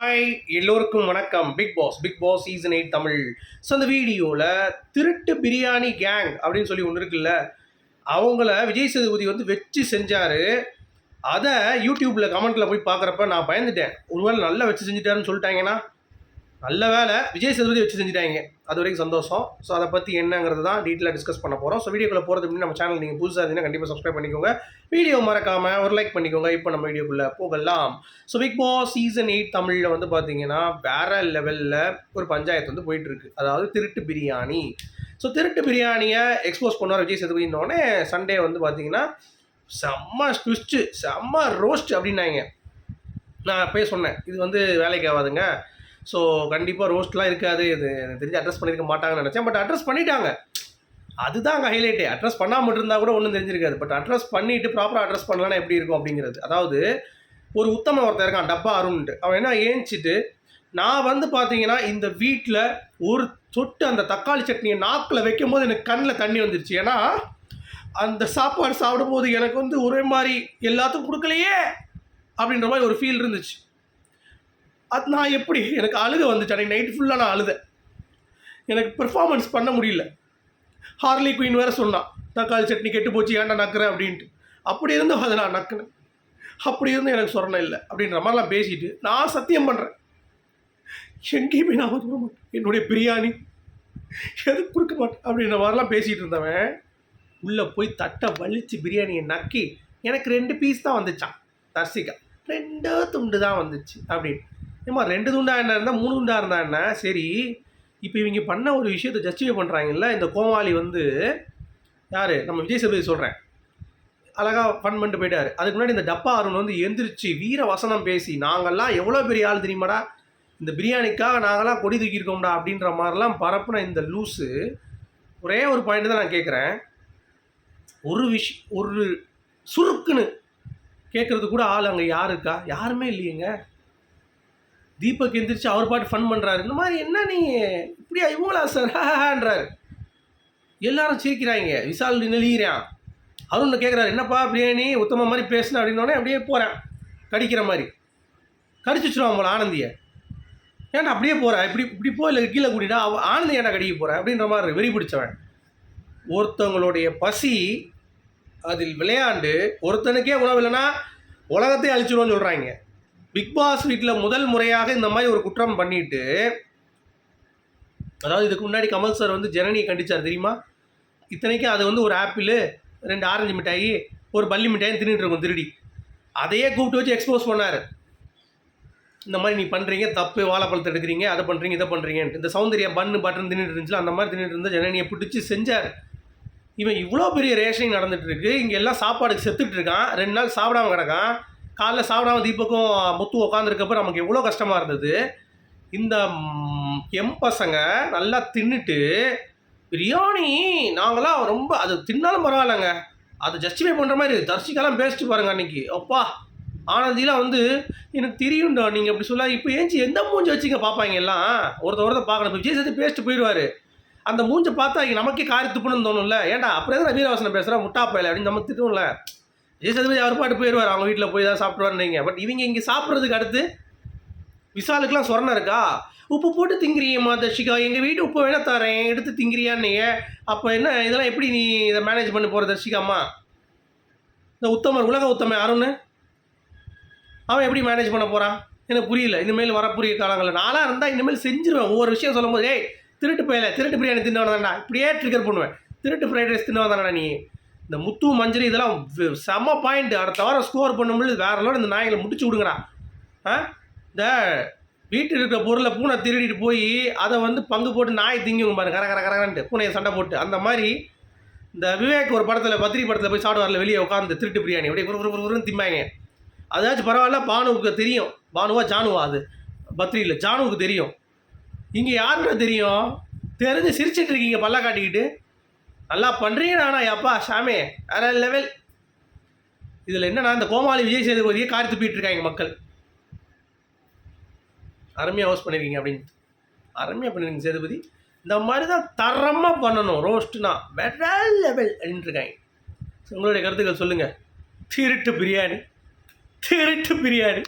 Hi எல்லோருக்கும் வணக்கம். Bigg Boss Bigg Boss season eight Tamil. So அந்த வீடியோவில் திருட்டு பிரியாணி கேங் அப்படின்னு சொல்லி ஒன்று இருக்குல்ல அவங்கள விஜய் சேதுபதி வந்து வச்சு செஞ்சார். அதை யூடியூப்பில் கமெண்ட்டில் போய் பார்க்குறப்ப நான் பயந்துட்டேன். ஒருவேளை நல்லா வச்சு செஞ்சுட்டாருன்னு சொல்லிட்டாங்கன்னா நல்ல வேலை. விஜய் சேதுபதி வச்சு செஞ்சுட்டாங்க. அது வரைக்கும் சந்தோஷம். ஸோ அதை பற்றி என்னங்கிறது தான் டீட்டெயிலாக டிஸ்கஸ் பண்ண போகிறோம் ஸோ வீடியோக்குள்ள போகிறது முன்னாடி நம்ம சேனல் நீங்கள் புதுசாக இருந்தீங்கன்னா கண்டிப்பாக சப்ஸ்கிரைப் பண்ணிக்கோங்க. வீடியோ மறக்காமல் ஒரு லைக் பண்ணிக்கோங்க. இப்போ நம்ம வீடியோக்குள்ளே போகலாம். So Bigg Boss season eight தமிழில் வந்து பார்த்தீங்கன்னா வேற லெவலில் ஒரு பஞ்சாயத்து வந்து போயிட்டுருக்கு. அதாவது திருட்டு பிரியாணி. ஸோ திருட்டு பிரியாணியை எக்ஸ்போஸ் பண்ணார் விஜய் சேதுபதினோடனே சண்டே வந்து பார்த்தீங்கன்னா செம்ம ட்விஸ்ட்டு செம்ம ரோஸ்ட் அப்படின்னாங்க. நான் அப்பயே சொன்னேன் இது வந்து வேலைக்கு ஆகாதுங்க. ஸோ கண்டிப்பாக ரோஸ்ட்லாம் இருக்காது. இது எனக்கு தெரிஞ்சு அட்ரஸ் பண்ணியிருக்க மாட்டாங்கன்னு நினச்சேன். பட் அட்ரஸ் பண்ணிட்டாங்க. அதுதான் அங்கே ஹைலைட்டே அட்ரஸ் பண்ணாமல் இருந்தால் கூட ஒன்றும் தெரிஞ்சிருக்காது. பட் அட்ரஸ் பண்ணிவிட்டு ப்ராப்பராக அட்ரஸ் பண்ணலன்னா எப்படி இருக்கும் அப்படிங்கிறது. அதாவது ஒரு உத்தம ஒருத்தன் இருக்கான் டப்பா அருண்ட்டு. அவன் என்ன ஏஞ்சிட்டு நான் வந்து பார்த்தீங்கன்னா இந்த வீட்டில் ஒரு சொட்டு அந்த தக்காளி சட்னியை நாக்கில் வைக்கும் போது எனக்கு கண்ணில் தண்ணி வந்துருச்சு. ஏன்னா அந்த சாப்பாடு சாப்பிடும்போது எனக்கு வந்து ஒரே மாதிரி எல்லாத்துக்கும் கொடுக்கலையே அப்படின்ற மாதிரி ஒரு ஃபீல் இருந்துச்சு. அது நான் எப்படி? எனக்கு அழுக வந்துச்சு. அன்றைக்கி நைட் ஃபுல்லாக நான் அழுதேன். எனக்கு பெர்ஃபார்மன்ஸ் பண்ண முடியல. ஹார்லி குயின் வேறு சொன்னான் தக்காளி சட்னி கெட்டு போச்சு ஏன்டா நக்குறேன் அப்படின்ட்டு. அப்படி இருந்தும் அதை நான் நக்குனேன். அப்படி இருந்தும் எனக்கு சொரணம் இல்லை. அப்படின்ற மாதிரிலாம் பேசிட்டு நான் சத்தியம் பண்ணுறேன் எங்கேயுமே நான் ஒதுக்க மாட்டேன். என்னுடைய பிரியாணி. எதுக்கு கொடுக்க மாட்டேன். அப்படின்ற மாதிரிலாம் பேசிகிட்டு இருந்தவன் உள்ளே போய் தட்டை வலிச்சு பிரியாணியை நக்கி எனக்கு ரெண்டு பீஸ் தான் வந்துச்சான் தர்சிகா ரெண்டோ துண்டு தான் வந்துச்சு. அப்படின்னு. ஏம்மா ரெண்டு துண்டா என்ன இருந்தால் மூணு துண்டா இருந்தா என்ன? சரி இப்போ இவங்க பண்ண ஒரு விஷயத்தை ஜஸ்டிஃபை பண்ணுறாங்கல்ல இந்த கோமாளி வந்து யார்? நம்ம விஜய் சேதுபதி சொல்கிறேன் அழகாக ஃபன் பண்ணிட்டு போயிட்டார். அதுக்கு முன்னாடி இந்த டப்பா அருண் வந்து எந்திரிச்சு வீர வசனம் பேசி நாங்கள்லாம் எவ்வளோ பெரிய ஆள் தெரியுமாடா? இந்த பிரியாணிக்காக நாங்களாம் கொடி தூக்கியிருக்கோம்டா அப்படின்ற மாதிரிலாம் பரப்புன இந்த லூஸு ஒரே ஒரு பாயிண்ட் தான் நான் கேட்குறேன் ஒரு விஷ் ஒரு சுருக்குன்னு கேட்குறது கூட ஆள் அங்கே யார் இருக்கா? யாருமே இல்லையேங்க. தீபக் எந்திரிச்சு அவர் பாட்டு ஃபன் பண்ணுறாரு இந்த மாதிரி என்ன நீ? இப்படியா? இவங்களா சார்ன்றாரு எல்லாரும் சிரிக்கிறாங்க. விசால் நெளிகிறான் அருண் கேட்குறாரு என்னப்பா? பிரியாணி உத்தம மாதிரி பேசுன அப்படின்னோடனே அப்படியே போகிறேன் கடிக்கிற மாதிரி. கடிச்சு வச்சுருவான் போல ஆனந்தியை. ஏன்டா அப்படியே போகிறேன் இப்படி இப்படி போ இல்லை கீழே கூட்டிட்டா அவ ஆனந்தி ஏன்டா கடிக்க போகிறேன் அப்படின்ற மாதிரி வெறி பிடிச்சவன். ஒருத்தவங்களுடைய பசி அதில் விளையாண்டு ஒருத்தனுக்கே உணவு இல்லைன்னா உலகத்தை அழிச்சிடுவோன்னு சொல்கிறாங்க பிக் பாஸ் வீட்டில் முதல் முறையாக இந்த மாதிரி ஒரு குற்றம் பண்ணிட்டு அதாவது இதுக்கு முன்னாடி கமல் சார் வந்து ஜனனியை கண்டிச்சார் தெரியுமா? இத்தனைக்கும் அது வந்து ஒரு ஆப்பிள் ரெண்டு ஆரஞ்சு மிட்டாயி ஒரு பள்ளி மிட்டாயும் தின்னுட்டு இருக்கும் திருடி. அதையே கூப்பிட்டு வச்சு எக்ஸ்போஸ் பண்ணார். இந்த மாதிரி நீ பண்ணுறீங்க தப்பு வாழைப்பழத்தை எடுக்கிறீங்க அதை பண்ணுறீங்க இதை பண்ணுறீங்கன்ட்டு இந்த சௌந்தர்யா பண்ணு பட்டன் தின்னுட்டு இருந்துச்சு அந்த மாதிரி தின்னுட்டு இருந்தால் ஜனனியை பிடிச்சி செஞ்சார். இவன் இவ்வளோ பெரிய ரேஷனிங் நடந்துட்டு இருக்கு இங்கே எல்லாம் சாப்பாடுக்கு செத்துட்டு இருக்கான் ரெண்டு நாள் சாப்பிடாம கிடக்கான். காலைல சாப்பிடாம தீபக்கும் முத்து உட்காந்துருக்கப்ப நமக்கு எவ்வளோ கஷ்டமாக இருந்தது. இந்த எம் பசங்க நல்லா தின்னுட்டு பிரியாணி நாங்களாம் ரொம்ப அது தின்னாலும் பரவாயில்லைங்க. அதை ஜஸ்டிஃபை பண்ணுற மாதிரி தர்ஷிக்காலாம் பேசிட்டு பாருங்க அன்னைக்கு. அப்பா ஆனந்திலாம் வந்து எனக்கு தெரியும்டா நீங்கள் அப்படி சொல்ல இப்போ ஏஞ்சி எந்த மூஞ்சி வச்சுங்க பார்ப்பாங்க எல்லாம்? ஒருத்த ஒருத்த பார்க்கணும். இப்போ விஜய் சேர்த்து பேசிட்டு போயிடுவார். அந்த மூஞ்சை பார்த்தா நமக்கே காரி துப்புணுன்னு தோணும்ல. ஏன்டா அப்புறம் எதுக்கு வீரவாசனை பேசுகிறேன் முட்டா பயல அப்படின்னு நம்ம திட்டும்ல விஜய் சேதுபதி அவர் பாட்டு போயிடுவார். அவங்க வீட்டில் போய் தான் சாப்பிடுவாருன்னீங்க பட் இவங்க இங்கே சாப்பிட்றதுக்கு அடுத்து விசாலுக்குலாம் சொரணம் இருக்கா? உப்பு போட்டு திங்கிறியம்மா தர்ஷிகா எங்கள் வீட்டு உப்பு வேணா தரேன். எடுத்து திங்கிறியான்னீங்க அப்போ என்ன இதெல்லாம் எப்படி நீ இதை மேனேஜ் பண்ணி போகிற தர்ஷிகாம்மா இந்த உத்தமர் உலக உத்தமன் அருண். அவன் எப்படி மேனேஜ் பண்ண போகிறான் எனக்கு புரியல. இனிமேல் வரப்புரிய காலங்களில். நானாக இருந்தால் இனிமேல் செஞ்சிருவேன். ஒவ்வொரு விஷயம் சொல்லும்போது ஏய் திருட்டு போயில. திருட்டு பிரியாணி தின்னவன் இப்படியே ட்ரிகர் பண்ணுவேன். திருட்டு ஃப்ரைட் ரைஸ் தின்னவன் நீ? இந்த முத்து மஞ்சரி இதெல்லாம் செம பாயிண்ட் அடுத்த வாரம் ஸ்கோர் பண்ணும்போது வேற லோடு இந்த நாய்களை முடிச்சு விடுங்கடா. ஆ? இந்த வீட்டில் இருக்கிற பொருளை பூனை திருடிட்டு போய் அதை வந்து பங்கு போட்டு நாய் திங்குங்க பாருங்க கர கர கரகரன்ட்டு. பூனையை சண்டை போட்டு. அந்த மாதிரி இந்த விவேக் ஒரு படத்தில் பத்திரி படத்தில் போய் சாப்பிடுவார்ல வெளியே உட்காந்து திருட்டு பிரியாணி. அப்படியே குரு குரு குருன்னு திம்பாங்க. அதாச்சும் பரவாயில்ல பானுவுக்கு தெரியும். பானுவா ஜானுவா அது. பத்ரியில் ஜானுவுக்கு தெரியும். இங்கே யாருன்னு தெரியும்? தெரிஞ்சு சிரிச்சிட்டு இருக்கீங்க பல்ல காட்டிக்கிட்டு. நல்லா பண்ணுறீங்க அப்பா சாமே. வேற லெவல் இதில் என்னன்னா இந்த கோமாளி விஜய் சேதுபதியை காரி துப்பிட்டு இருக்காங்க மக்கள். அருமையாக ஹோஸ்ட் பண்ணியிருக்கீங்க அப்படின்னு அருமையாக பண்ணிருக்கீங்க சேதுபதி. இந்த மாதிரி தான் தரமாக பண்ணணும் ரோஸ்ட்னா வேற லெவல் அப்படின்ட்டு இருக்காங்க. உங்களுடைய கருத்துக்கள் சொல்லுங்கள் திருட்டு பிரியாணி. திருட்டு பிரியாணி.